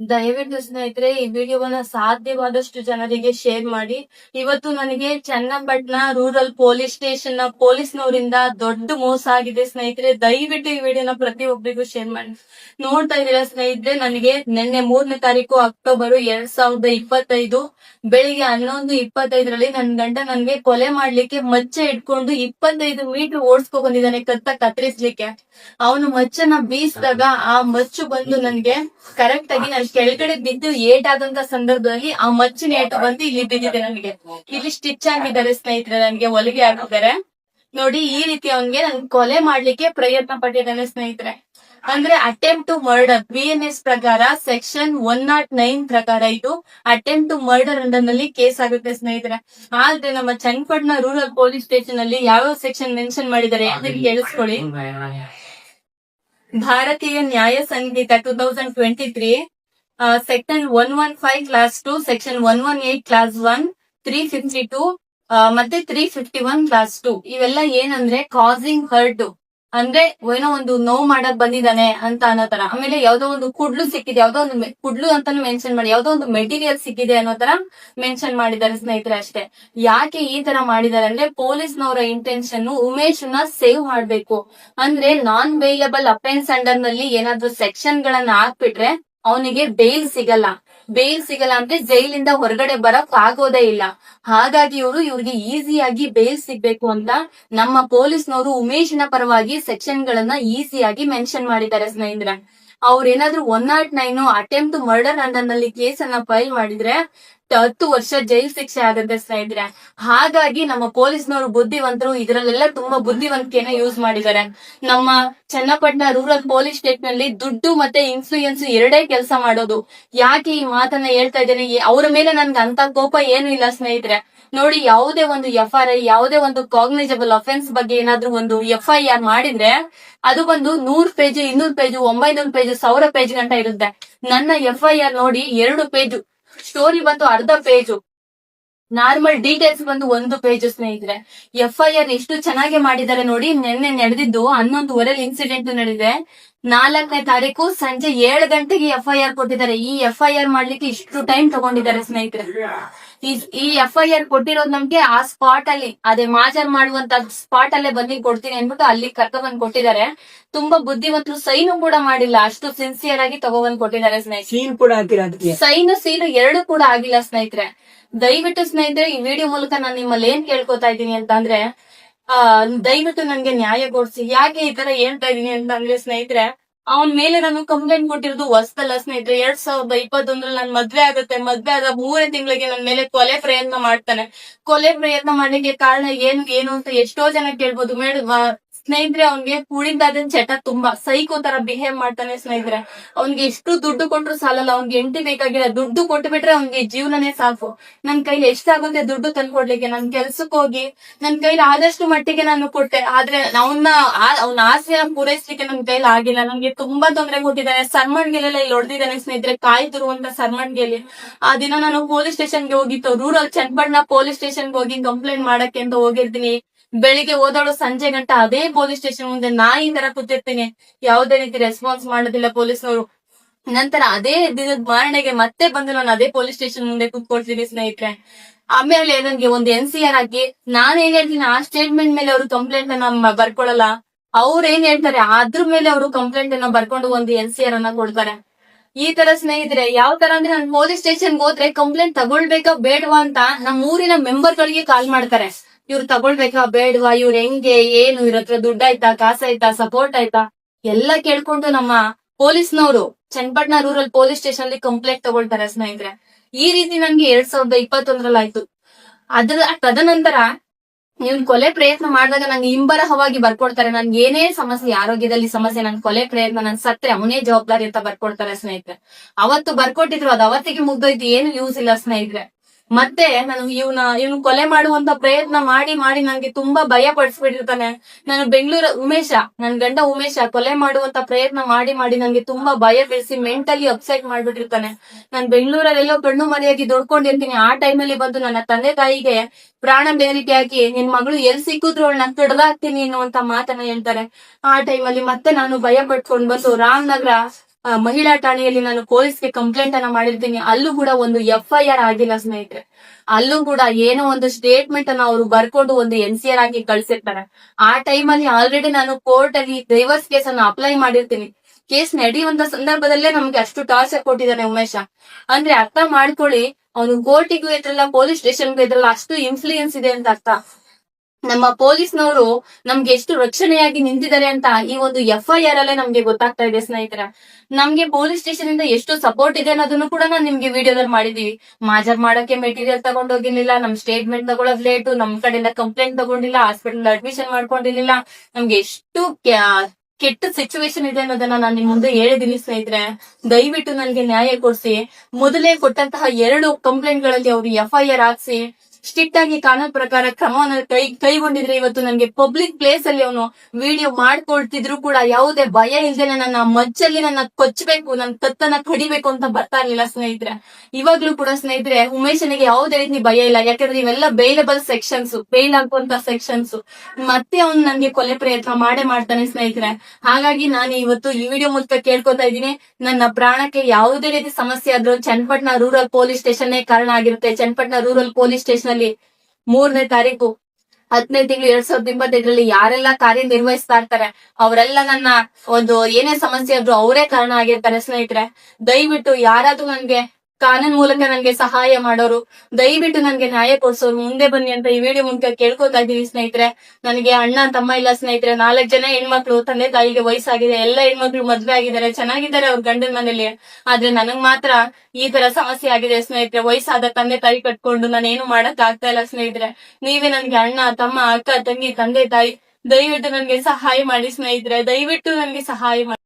ದಯವಿಟ್ಟು ಸ್ನೇಹಿತರೆ, ಈ ವಿಡಿಯೋವನ್ನ ಸಾಧ್ಯವಾದಷ್ಟು ಜನರಿಗೆ ಶೇರ್ ಮಾಡಿ. ಇವತ್ತು ನನಗೆ ಚನ್ನಪಟ್ಟಣ ರೂರಲ್ ಪೊಲೀಸ್ ಸ್ಟೇಷನ್ನ ಪೊಲೀಸ್ನವರಿಂದ ದೊಡ್ಡ ಮೋಸ ಆಗಿದೆ ಸ್ನೇಹಿತರೆ. ದಯವಿಟ್ಟು ಈ ವಿಡಿಯೋನ ಪ್ರತಿಯೊಬ್ಬರಿಗೂ ಶೇರ್ ಮಾಡಿ. ನೋಡ್ತಾ ಇದೀರ ಸ್ನೇಹಿತರೆ, ನನಗೆ ನಿನ್ನೆ ಮೂರನೇ ತಾರೀಕು ಅಕ್ಟೋಬರ್ ಎರಡ್ ಸಾವಿರದ ಇಪ್ಪತ್ತೈದು, ಬೆಳಿಗ್ಗೆ ಹನ್ನೊಂದು ಇಪ್ಪತ್ತೈದರಲ್ಲಿ ನನ್ ಗಂಡ ನನ್ಗೆ ಕೊಲೆ ಮಾಡ್ಲಿಕ್ಕೆ ಮಚ್ಚೆ ಇಟ್ಕೊಂಡು ಇಪ್ಪತ್ತೈದು ಮೀಟರ್ ಓಡಿಸ್ಕೊ ಬಂದಿದ್ದಾನೆ ಕತ್ತ ಕತ್ತರಿಸ್ಲಿಕ್ಕೆ. ಅವನು ಮಚ್ಚನ ಬೀಸಿದಾಗ ಆ ಮಚ್ಚು ಬಂದು ನನ್ಗೆ ಕರೆಕ್ಟ್ ಆಗಿ ನಾನು ಕೆಳಗಡೆ ಬಿದ್ದು ಏಟ್ ಆದಂತ ಸಂದರ್ಭದಲ್ಲಿ ಆ ಮಚ್ಚಿನ ಏಟು ಬಂದು ಇಲ್ಲಿ ಬಿದ್ದಿದೆ ನನಗೆ ಇಲ್ಲಿ ಸ್ಟಿಚ್ ಆಗಿದ್ದಾರೆ ಸ್ನೇಹಿತರೆ ನನ್ಗೆ ಹೊಲಿಗೆ ಹಾಕಿದ್ದಾರೆ. ನೋಡಿ ಈ ರೀತಿ ಅವನ್ಗೆ ನನ್ ಕೊಲೆ ಮಾಡ್ಲಿಕ್ಕೆ ಪ್ರಯತ್ನ ಪಟ್ಟಿದ್ದಾನೆ ಸ್ನೇಹಿತರೆ. ಅಂದ್ರೆ attempt to murder B N S ಪ್ರಕಾರ ಸೆಕ್ಷನ್ ಒನ್ ನಾಟ್ ನೈನ್ ಪ್ರಕಾರ ಇದು ಅಟೆಂಪ್ಟ್ ಟು ಮರ್ಡರ್ ಅಂಡರ್ನಲ್ಲಿ ಕೇಸ್ ಆಗುತ್ತೆ ಸ್ನೇಹಿತರೆ. ಆದ್ರೆ ನಮ್ಮ ಚನ್ನಪಟ್ಟಣ ರೂರಲ್ ಪೊಲೀಸ್ ಸ್ಟೇಷನ್ ಅಲ್ಲಿ ಯಾವ ಸೆಕ್ಷನ್ ಮೆನ್ಷನ್ ಮಾಡಿದ್ದಾರೆ ಅದಕ್ಕೆ ಕೇಳಿಸ್ಕೊಳ್ಳಿ. Bharatiya Nyaya Sanhita two thousand twenty three section one one five clause two section one one eight clause one three fifty two ಮತ್ತೆ three fifty one clause two ಇವೆಲ್ಲ ಏನಂದ್ರೆ causing hurt ಅಂದ್ರೆ ಏನೋ ಒಂದು ನೋವು ಮಾಡಕ್ ಬಂದಿದ್ದಾನೆ ಅಂತ ಅನ್ನೋ ತರ ಆಮೇಲೆ ಯಾವ್ದೋ ಒಂದು ಕುಡ್ಲು ಸಿಕ್ಕಿದೆ, ಯಾವ್ದೋ ಒಂದು ಕುಡ್ಲು ಅಂತಾನು ಮೆನ್ಷನ್ ಮಾಡಿ, ಯಾವ್ದೋ ಒಂದು ಮೆಟೀರಿಯಲ್ ಸಿಕ್ಕಿದೆ ಅನ್ನೋ ತರ ಮೆನ್ಷನ್ ಮಾಡಿದ್ದಾರೆ ಸ್ನೇಹಿತರೆ ಅಷ್ಟೇ. ಯಾಕೆ ಈ ತರ ಮಾಡಿದ್ದಾರೆ ಅಂದ್ರೆ ಪೊಲೀಸ್ನವರ ಇಂಟೆನ್ಷನ್ ಉಮೇಶ್ನ ಸೇವ್ ಮಾಡ್ಬೇಕು. ಅಂದ್ರೆ ನಾನ್ ವೇಯಬಲ್ ಅಪೆನ್ಸ್ ಅಂಡರ್ನಲ್ಲಿ ಏನಾದ್ರೂ ಸೆಕ್ಷನ್ ಗಳನ್ನ ಹಾಕ್ಬಿಟ್ರೆ ಅವನಿಗೆ ಬೇಲ್ ಸಿಗಲ್ಲ. ಬೇಲ್ ಸಿಗಲ್ಲ ಅಂದ್ರೆ ಜೈಲಿಂದ ಹೊರಗಡೆ ಬರಕ್ ಆಗೋದೇ ಇಲ್ಲ. ಹಾಗಾಗಿ ಇವರು ಇವ್ರಿಗೆ ಈಸಿಯಾಗಿ ಬೇಲ್ ಸಿಗ್ಬೇಕು ಅಂತ ನಮ್ಮ ಪೊಲೀಸ್ನವರು ಉಮೇಶ್ನ ಪರವಾಗಿ ಸೆಕ್ಷನ್ ಗಳನ್ನ ಈಸಿಯಾಗಿ ಮೆನ್ಷನ್ ಮಾಡಿದ್ದಾರೆ ಸ್ನೇಹಿತರೆ. ಅವ್ರೇನಾದ್ರೂ one nought nine attempt murder ಅಂಡರ್ನಲ್ಲಿ case ಅನ್ನ ಫೈಲ್ ಮಾಡಿದ್ರೆ ಹತ್ತು ವರ್ಷ ಜೈಲ್ ಶಿಕ್ಷೆ ಆಗುತ್ತೆ ಸ್ನೇಹಿತರೆ. ಹಾಗಾಗಿ ನಮ್ಮ ಪೊಲೀಸ್ನವರು ಬುದ್ಧಿವಂತರು ಇದರಲ್ಲೆಲ್ಲ ತುಂಬಾ ಬುದ್ಧಿವಂತಿಕೆನ ಯೂಸ್ ಮಾಡಿದ್ದಾರೆ. ನಮ್ಮ ಚನ್ನಪಟ್ಟಣ ರೂರಲ್ ಪೊಲೀಸ್ ಸ್ಟೇಟ್ನಲ್ಲಿ ದುಡ್ಡು ಮತ್ತೆ ಇನ್ಫ್ಲೂಯೆನ್ಸ್ ಎರಡೇ ಕೆಲಸ ಮಾಡೋದು. ಯಾಕೆ ಈ ಮಾತನ್ನ ಹೇಳ್ತಾ ಇದ್ದೇನೆ? ಅವರ ಮೇಲೆ ನನ್ಗೆ ಅಂತ ಕೋಪ ಏನು ಇಲ್ಲ ಸ್ನೇಹಿತರೆ. ನೋಡಿ, ಯಾವುದೇ ಒಂದು ಎಫ್ ಆರ್ ಐ ಯಾವುದೇ ಒಂದು ಕಾಗ್ನೈಜಬಲ್ ಅಫೆನ್ಸ್ ಬಗ್ಗೆ ಏನಾದ್ರೂ ಒಂದು ಎಫ್ ಐ ಆರ್ ಮಾಡಿದ್ರೆ ಅದು ಬಂದು ನೂರ್ ಪೇಜ್ ಇನ್ನೂರ್ ಪೇಜ್ ಒಂಬೈನೂರು ಪೇಜ್ ಸಾವಿರ ಪೇಜ್ ಗಂಟ ಇರುತ್ತೆ. ನನ್ನ ಎಫ್ ಐ ಆರ್ ನೋಡಿ ಎರಡು ಪೇಜ್ ಸ್ಟೋರಿ ಬಂದು ಅರ್ಧ ಪೇಜು ನಾರ್ಮಲ್ ಡೀಟೇಲ್ಸ್ ಬಂದು ಒಂದು ಪೇಜ್ ಸ್ನೇಹಿತರೆ. ಎಫ್ ಐ ಎಷ್ಟು ಚೆನ್ನಾಗಿ ಮಾಡಿದ್ದಾರೆ ನೋಡಿ, ನಿನ್ನೆ ನಡೆದಿದ್ದು ಹನ್ನೊಂದುವರೆಲಿ ಇನ್ಸಿಡೆಂಟ್ ನಡೆದಿದೆ. ನಾಲ್ಕನೇ ತಾರೀಕು ಸಂಜೆ ಏಳು ಗಂಟೆಗೆ ಎಫ್ ಐ ಆರ್ ಕೊಟ್ಟಿದ್ದಾರೆ. ಈ ಎಫ್ ಐ ಆರ್ ಮಾಡ್ಲಿಕ್ಕೆ ಇಷ್ಟು ಟೈಮ್ ತಗೊಂಡಿದ್ದಾರೆ ಸ್ನೇಹಿತರೆ. ಈ- ಎಫ್ ಐ ಆರ್ ಕೊಟ್ಟಿರೋದು ನಮ್ಗೆ ಆ ಸ್ಪಾಟ್ ಅಲ್ಲಿ ಅದೇ ಮಾಜರ್ ಮಾಡುವಂತ ಸ್ಪಾಟ್ ಅಲ್ಲೇ ಬಂದು ಕೊಡ್ತೀನಿ ಅನ್ಬಿಟ್ಟು ಅಲ್ಲಿ ಕರ್ಕ ಬಂದ್ ಕೊಟ್ಟಿದ್ದಾರೆ. ತುಂಬಾ ಬುದ್ಧಿವಂತರು ಸೈನು ಕೂಡ ಮಾಡಿಲ್ಲ. ಅಷ್ಟು ಸಿನ್ಸಿಯರ್ ಆಗಿ ತಗೊಬಂದ್ ಕೊಟ್ಟಿದ್ದಾರೆ ಸ್ನೇಹಿತರೆ. ಸೀನ್ ಸೈನು ಸೀನು ಎರಡು ಕೂಡ ಆಗಿಲ್ಲ ಸ್ನೇಹಿತರೆ. ದಯವಿಟ್ಟು ಸ್ನೇಹಿತರೆ ಈ ವಿಡಿಯೋ ಮೂಲಕ ನಾನು ನಿಮ್ಮಲ್ಲಿ ಏನ್ ಕೇಳ್ಕೊತಾ ಇದ್ದೀನಿ ಅಂತ ಅಂದ್ರೆ ಆ, ದಯವಿಟ್ಟು ನನ್ಗೆ ನ್ಯಾಯ ಕೊಡ್ಸಿ. ಯಾಕೆ ಈ ತರ ಹೇಳ್ತಾ ಇದೀನಿ ಅಂತ ಅಂದ್ರೆ ಸ್ನೇಹಿತರೆ, ಅವನ್ ಮೇಲೆ ನಾನು ಕಂಪ್ಲೇಂಟ್ ಕೊಟ್ಟಿರೋದು ಹೊಸ್ದಲ್ಲ ಸ್ನೇಹಿತರೆ. ಎರಡ್ ಸಾವಿರದ ಇಪ್ಪತ್ತೊಂದ್ರಲ್ಲಿ ನನ್ ಮದ್ವೆ ಆಗುತ್ತೆ. ಮದ್ವೆ ಆದ ಮೂರನೇ ತಿಂಗಳಿಗೆ ನನ್ ಮೇಲೆ ಕೊಲೆ ಪ್ರಯತ್ನ ಮಾಡ್ತಾನೆ. ಕೊಲೆ ಪ್ರಯತ್ನ ಮಾಡ್ಲಿಕ್ಕೆ ಕಾರಣ ಏನು ಏನು ಅಂತ ಎಷ್ಟೋ ಜನ ಕೇಳ್ಬೋದು. ಮೇಡಮ್ ಸ್ನೇಹಿತರೆ, ಅವ್ನ್ಗೆ ಕುಳಿದಾದನ್ ಚಟ ತುಂಬಾ. ಸೈಕೋ ತರ ಬಿಹೇವ್ ಮಾಡ್ತಾನೆ ಸ್ನೇಹಿತರೆ. ಅವ್ನ್ಗೆ ಎಷ್ಟು ದುಡ್ಡು ಕೊಟ್ರು ಸಾಲಲ್ಲ, ಅವ್ನ್ಗೆ ಎಂಟಿ ಬೇಕಾಗಿಲ್ಲ. ದುಡ್ಡು ಕೊಟ್ಟು ಬಿಟ್ರೆ ಅವ್ನ್ಗೆ ಜೀವನನೇ ಸಾಕು. ನನ್ ಕೈಲಿ ಎಷ್ಟಾಗುತ್ತೆ ದುಡ್ಡು ತಂದ್ಕೊಡ್ಲಿಕ್ಕೆ? ನನ್ ಕೆಲ್ಸಕ್ಕೆ ಹೋಗಿ, ನನ್ ಕೈಲಿ ಆದಷ್ಟು ಮಟ್ಟಿಗೆ ನಾನು ಕೊಟ್ಟೆ. ಆದ್ರೆ ಅವನ್ನ ಅವ್ನ ಆಸೆಯ ಪೂರೈಸ್ಲಿಕ್ಕೆ ನನ್ ಕೈಲಿ ಆಗಿಲ್ಲ. ನನ್ಗೆ ತುಂಬಾ ತೊಂದರೆ ಕೊಟ್ಟಿದ್ದಾನೆ ಸರ್ಮಣ್ಗೆಲೆಲ್ಲ ಇಲ್ಲಿ ಹೊಡೆದಿದ್ದಾನೆ ಸ್ನೇಹಿತರೆ. ಕಾಯ್ತಿರುವಂತ ಸರ್ಮಣ್ಗೆಲಿ ಆ ದಿನ ನಾನು ಪೊಲೀಸ್ ಸ್ಟೇಷನ್ಗೆ ಹೋಗಿತ್ತು. ರೂರಲ್ ಚನ್ನಪಟ್ಟಣ ಪೊಲೀಸ್ ಸ್ಟೇಷನ್ಗೆ ಹೋಗಿ ಕಂಪ್ಲೇಂಟ್ ಮಾಡಕ್ಕೆ ಅಂತ ಹೋಗಿರ್ತೀನಿ. ಬೆಳಿಗ್ಗೆ ಓದೋಳು ಸಂಜೆ ಗಂಟ ಅದೇ ಪೊಲೀಸ್ ಸ್ಟೇಷನ್ ಮುಂದೆ ನಾಯಿ ತರ ಕೂತಿರ್ತೀನಿ ಯಾವುದೇ ರೀತಿ ರೆಸ್ಪಾನ್ಸ್ ಮಾಡೋದಿಲ್ಲ ಪೊಲೀಸ್ನವರು. ನಂತರ ಅದೇ ದಿನದ ಮಾರಣೆಗೆ ಮತ್ತೆ ಬಂದು ನಾನು ಅದೇ ಪೊಲೀಸ್ ಸ್ಟೇಷನ್ ಮುಂದೆ ಕೂತ್ಕೊಳ್ತೀನಿ ಸ್ನೇಹಿತರೆ. ಆಮೇಲೆ ನನಗೆ ಒಂದು ಎನ್ ಸಿ ಆರ್ ಆಗಿ ನಾನ್ ಏನ್ ಹೇಳ್ತೀನಿ, ಆ ಸ್ಟೇಟ್ಮೆಂಟ್ ಮೇಲೆ ಅವರು ಕಂಪ್ಲೇಂಟ್ ಅನ್ನ ಬರ್ಕೊಳಲ್ಲ. ಅವ್ರ ಏನ್ ಹೇಳ್ತಾರೆ, ಅದ್ರ ಮೇಲೆ ಅವರು ಕಂಪ್ಲೇಂಟ್ ಅನ್ನ ಬರ್ಕೊಂಡು ಒಂದು ಎನ್ ಸಿ ಆರ್ ಅನ್ನ ಕೊಡ್ತಾರೆ. ಈ ತರ ಸ್ನೇಹಿತರೆ, ಯಾವ ತರ ಅಂದ್ರೆ ನಾನು ಪೊಲೀಸ್ ಸ್ಟೇಷನ್ ಹೋದ್ರೆ ಕಂಪ್ಲೇಂಟ್ ತಗೊಳ್ಬೇಕಾ ಬೇಡವಾ ಅಂತ ನಮ್ಮ ಊರಿನ ಮೆಂಬರ್ ಗಳಿಗೆ ಕಾಲ್ ಮಾಡ್ತಾರೆ. ಇವ್ರು ತಗೊಳ್ಬೇಕಾ? ಬೇಡ್ವಾ, ಇವ್ರ ಹೆಂಗೆ, ಏನು? ಇವ್ರ ಹತ್ರ ದುಡ್ಡಾಯ್ತಾ ಕಾಸಾಯ್ತಾ ಸಪೋರ್ಟ್ ಆಯ್ತಾ ಎಲ್ಲ ಕೇಳ್ಕೊಂಡು ನಮ್ಮ ಪೊಲೀಸ್ನವರು, ಚನ್ನಪಟ್ಟಣ ರೂರಲ್ ಪೊಲೀಸ್ ಸ್ಟೇಷನ್ ಅಲ್ಲಿ ಕಂಪ್ಲೇಂಟ್ ತಗೊಳ್ತಾರೆ ಸ್ನೇಹಿತರೆ. ಈ ರೀತಿ ನಂಗೆ ಎರಡ್ ಸಾವಿರದ ಇಪ್ಪತ್ತೊಂದರಲ್ಲಿ ಆಯ್ತು. ಅದ್ರ, ತದನಂತರ ಇವ್ನ್ ಕೊಲೆ ಪ್ರಯತ್ನ ಮಾಡಿದಾಗ ನಂಗೆ ಇಂಬರಹವಾಗಿ ಬರ್ಕೊಡ್ತಾರೆ. ನನ್ಗೆ ಏನೇ ಸಮಸ್ಯೆ, ಆರೋಗ್ಯದಲ್ಲಿ ಸಮಸ್ಯೆ ನನ್ ಕೊಲೆ ಪ್ರಯತ್ನ ನನ್ ಸತ್ರೆ ಅವನೇ ಜವಾಬ್ದಾರಿ ಅಂತ ಬರ್ಕೊಡ್ತಾರೆ ಸ್ನೇಹಿತರೆ. ಅವತ್ತು ಬರ್ಕೊಟ್ಟಿದ್ರು, ಅದು ಅವತ್ತಿಗೆ ಮುಗ್ದೋಯ್ತು, ಏನು ಯೂಸ್ ಇಲ್ಲ ಸ್ನೇಹಿತರೆ. ಮತ್ತೆ ನಾನು ಇವನ, ಇವನ್ ಕೊಲೆ ಮಾಡುವಂತ ಪ್ರಯತ್ನ ಮಾಡಿ ಮಾಡಿ ನನ್ಗೆ ತುಂಬಾ ಭಯ ಪಡಿಸ್ಬಿಟ್ಟಿರ್ತಾನೆ. ನಾನು ಬೆಂಗಳೂರ ಉಮೇಶ, ನನ್ ಗಂಡ ಉಮೇಶ ಕೊಲೆ ಮಾಡುವಂತ ಪ್ರಯತ್ನ ಮಾಡಿ ಮಾಡಿ ನನ್ಗೆ ತುಂಬಾ ಭಯ ಬೆಳೆಸಿ ಮೆಂಟಲಿ ಅಪ್ಸೆಟ್ ಮಾಡ್ಬಿಟ್ಟಿರ್ತಾನೆ. ನಾನ್ ಬೆಂಗಳೂರಲ್ಲೆಲ್ಲೋ ಕಣ್ಣು ಮರೆಯಾಗಿ ದೊಡ್ಕೊಂಡಿರ್ತೀನಿ. ಆ ಟೈಮಲ್ಲಿ ಬಂದು ನನ್ನ ತಂದೆ ತಾಯಿಗೆ ಪ್ರಾಣ ಬೇರಿಕೆ ಹಾಕಿ, ನಿನ್ ಮಗಳು ಎಲ್ ಸಿಕ್ಕಿದ್ರು ಅವಳು ನಾನು ಕಡ್ದಾಕ್ತೀನಿ ಅನ್ನುವಂತ ಮಾತನ್ನ ಹೇಳ್ತಾರೆ. ಆ ಟೈಮಲ್ಲಿ ಮತ್ತೆ ನಾನು ಭಯ ಪಟ್ಕೊಂಡ್ ಬಂದು ರಾಮನಗರ ಮಹಿಳಾ ಠಾಣೆಯಲ್ಲಿ ನಾನು ಪೊಲೀಸ್ಗೆ ಕಂಪ್ಲೇಂಟ್ ಅನ್ನ ಮಾಡಿರ್ತೀನಿ. ಅಲ್ಲೂ ಕೂಡ ಒಂದು ಎಫ್ ಐ ಆರ್ ಆಗಿಲ್ಲ ಸ್ನೇಹಿತರೆ. ಅಲ್ಲೂ ಕೂಡ ಏನೋ ಒಂದು ಸ್ಟೇಟ್ಮೆಂಟ್ ಅನ್ನ ಅವರು ಬರ್ಕೊಂಡು ಒಂದು ಎನ್ ಸಿ ಆರ್ ಆಗಿ ಕಳ್ಸಿರ್ತಾರೆ. ಆ ಟೈಮಲ್ಲಿ ಆಲ್ರೆಡಿ ನಾನು ಕೋರ್ಟ್ ಅಲ್ಲಿ ಡೈವರ್ಸ್ ಕೇಸ್ ಅನ್ನ ಅಪ್ಲೈ ಮಾಡಿರ್ತೀನಿ. ಕೇಸ್ ನಡೆಯುವಂತ ಸಂದರ್ಭದಲ್ಲೇ ನಮ್ಗೆ ಅಷ್ಟು ಟಾರ್ಚರ್ ಕೊಟ್ಟಿದ್ದಾನೆ ಉಮೇಶ. ಅಂದ್ರೆ ಅರ್ಥ ಮಾಡ್ಕೊಳ್ಳಿ, ಅವನು ಕೋರ್ಟಿಗೂ ಇದ್ರಲ್ಲ ಪೊಲೀಸ್ ಸ್ಟೇಷನ್ಗೂ ಇದ್ರಲ್ಲ ಅಷ್ಟು ಇನ್ಫ್ಲೂಯೆನ್ಸ್ ಇದೆ ಅಂತ ಅರ್ಥ. ನಮ್ಮ ಪೊಲೀಸ್ನವರು ನಮ್ಗೆ ಎಷ್ಟು ರಕ್ಷಣೆಯಾಗಿ ನಿಂತಿದ್ದಾರೆ ಅಂತ ಈ ಒಂದು ಎಫ್ ಐ ಅಲ್ಲೇ ನಮ್ಗೆ ಗೊತ್ತಾಗ್ತಾ ಇದೆ, ಸ್ನೇಹಿತರ. ನಮ್ಗೆ ಪೊಲೀಸ್ ಸ್ಟೇಷನ್ ಇಂದ ಎಷ್ಟು ಸಪೋರ್ಟ್ ಇದೆ ಅನ್ನೋದನ್ನು ಕೂಡ ನಾನು ನಿಮ್ಗೆ ವಿಡಿಯೋದಲ್ಲಿ ಮಾಡಿದೀವಿ. ಮಾಜರ್ ಮಾಡಕ್ಕೆ ಮೆಟೀರಿಯಲ್ ತಗೊಂಡೋಗಿರ್ಲಿಲ್ಲ ನಮ್ ಸ್ಟೇಟ್ಮೆಂಟ್ ತಗೊಳೋದ್ ಲೇಟು ನಮ್ ಕಡೆಯಿಂದ ಕಂಪ್ಲೇಂಟ್ ತಗೊಂಡಿಲ್ಲ ಹಾಸ್ಪಿಟಲ್ ಅಡ್ಮಿಷನ್ ಮಾಡ್ಕೊಂಡಿರ್ಲಿಲ್ಲ. ನಮ್ಗೆ ಎಷ್ಟು ಕೆಟ್ಟ ಸಿಚುವೇಶನ್ ಇದೆ ಅನ್ನೋದನ್ನ ನಾನು ನಿಮ್ ಮುಂದೆ ಹೇಳಿದೀನಿ, ಸ್ನೇಹಿತರೆ. ದಯವಿಟ್ಟು ನನ್ಗೆ ನ್ಯಾಯ ಕೊಡಿಸಿ. ಮೊದಲೇ ಕೊಟ್ಟಂತಹ ಎರಡು ಕಂಪ್ಲೇಂಟ್ಗಳಲ್ಲಿ ಅವರು ಎಫ್ ಐ ಹಾಕ್ಸಿ. ಸ್ಟ್ರಿಕ್ಟ್ ಆಗಿ ಕಾನೂನು ಪ್ರಕಾರ ಕ್ರಮವನ್ನು ಕೈ, ಕೈಗೊಂಡಿದ್ರೆ ಇವತ್ತು ನನಗೆ ಪಬ್ಲಿಕ್ ಪ್ಲೇಸ್ ಅಲ್ಲಿ ಅವನು ವಿಡಿಯೋ ಮಾಡ್ಕೊಳ್ತಿದ್ರು ಕೂಡ ಯಾವುದೇ ಭಯ ಇಲ್ದೆ ನನ್ನ ಮಜ್ಜಲ್ಲಿ ನನ್ನ ಕೊಚ್ಚಬೇಕು ನನ್ನ ಕತ್ತನ್ನ ಕಡಿಬೇಕು ಅಂತ ಬರ್ತಾ ಇರ್ಲಿಲ್ಲ ಸ್ನೇಹಿತರೆ. ಇವಾಗ್ಲೂ ಕೂಡ ಸ್ನೇಹಿತರೆ, ಉಮೇಶನಿಗೆ ಯಾವುದೇ ರೀತಿ ಭಯ ಇಲ್ಲ. ಯಾಕಂದ್ರೆ ಇವೆಲ್ಲ ಬೇಲಬಲ್ ಸೆಕ್ಷನ್ಸ್ ಬೇಲ್ ಆಗುವಂತ ಸೆಕ್ಷನ್ಸ್ ಮತ್ತೆ ಅವ್ನು ನನ್ಗೆ ಕೊಲೆ ಪ್ರಯತ್ನ ಮಾಡೇ ಮಾಡ್ತಾನೆ ಸ್ನೇಹಿತರೆ. ಹಾಗಾಗಿ ನಾನು ಇವತ್ತು ಈ ವಿಡಿಯೋ ಮೂಲಕ ಕೇಳ್ಕೊತಾ ಇದ್ದೀನಿ. ನನ್ನ ಪ್ರಾಣಕ್ಕೆ ಯಾವುದೇ ರೀತಿ ಸಮಸ್ಯೆ ಆದ್ರೂ ಚನ್ನಪಟ್ಟಣ ರೂರಲ್ ಪೊಲೀಸ್ ಸ್ಟೇಷನ್ ಕಾರಣ ಆಗಿರುತ್ತೆ. ಚನ್ನಪಟ್ಟಣ ರೂರಲ್ ಪೊಲೀಸ್ ಸ್ಟೇಷನ್ ಅಲ್ಲಿ ಮೂರನೇ ತಾರೀಕು ಹತ್ತನೇ ತಿಂಗಳು ಎರಡ್ ಸಾವಿರದ ಇಪ್ಪತ್ತೈದರಲ್ಲಿ ಯಾರೆಲ್ಲ ಕಾರ್ಯನಿರ್ವಹಿಸ್ತಾ ಇರ್ತಾರೆ, ಅವರೆಲ್ಲ ನನ್ನ ಒಂದು ಏನೇ ಸಮಸ್ಯೆ ಆದ್ರೂ ಅವರೇ ಕಾರಣ ಆಗಿರ್ತಾರೆ ಸ್ನೇಹಿತರೆ. ದಯವಿಟ್ಟು ಯಾರಾದ್ರೂ ನನ್ಗೆ ಕಾನೂನು ಮೂಲಕ ನನ್ಗೆ ಸಹಾಯ ಮಾಡೋರು, ದಯವಿಟ್ಟು ನನ್ಗೆ ನ್ಯಾಯ ಕೊಡ್ಸೋರು, ಮುಂದೆ ಬನ್ನಿ ಅಂತ ಈ ವಿಡಿಯೋ ಮೂಲಕ ಕೇಳ್ಕೊತಾ ಇದೀನಿ ಸ್ನೇಹಿತರೆ. ನನಗೆ ಅಣ್ಣ, ತಮ್ಮ ಇಲ್ಲ ಸ್ನೇಹಿತರೆ, ನಾಲ್ಕು ಜನ ಹೆಣ್ಮಕ್ಳು, ತಂದೆ ತಾಯಿಗೆ ವಯಸ್ಸಾಗಿದೆ, ಎಲ್ಲ ಹೆಣ್ಮಕ್ಳು ಮದ್ವೆ ಆಗಿದ್ದಾರೆ, ಚೆನ್ನಾಗಿದ್ದಾರೆ ಅವ್ರ ಗಂಡನ ಮನೇಲಿ. ಆದ್ರೆ ನನಗ್ ಮಾತ್ರ ಈ ತರ ಸಮಸ್ಯೆ ಆಗಿದೆ ಸ್ನೇಹಿತರೆ. ವಯಸ್ಸಾದ ತಂದೆ ತಾಯಿ ಕಟ್ಕೊಂಡು ನಾನೇನು ಮಾಡಕ್ ಆಗ್ತಾ ಇಲ್ಲ ಸ್ನೇಹಿತರೆ. ನೀವೇ ನನ್ಗೆ ಅಣ್ಣ, ತಮ್ಮ, ಅಕ್ಕ, ತಂಗಿ, ತಂದೆ, ತಾಯಿ, ದಯವಿಟ್ಟು ನನ್ಗೆ ಸಹಾಯ ಮಾಡಿ ಸ್ನೇಹಿತರೆ. ದಯವಿಟ್ಟು ನನ್ಗೆ ಸಹಾಯ ಮಾಡಿ.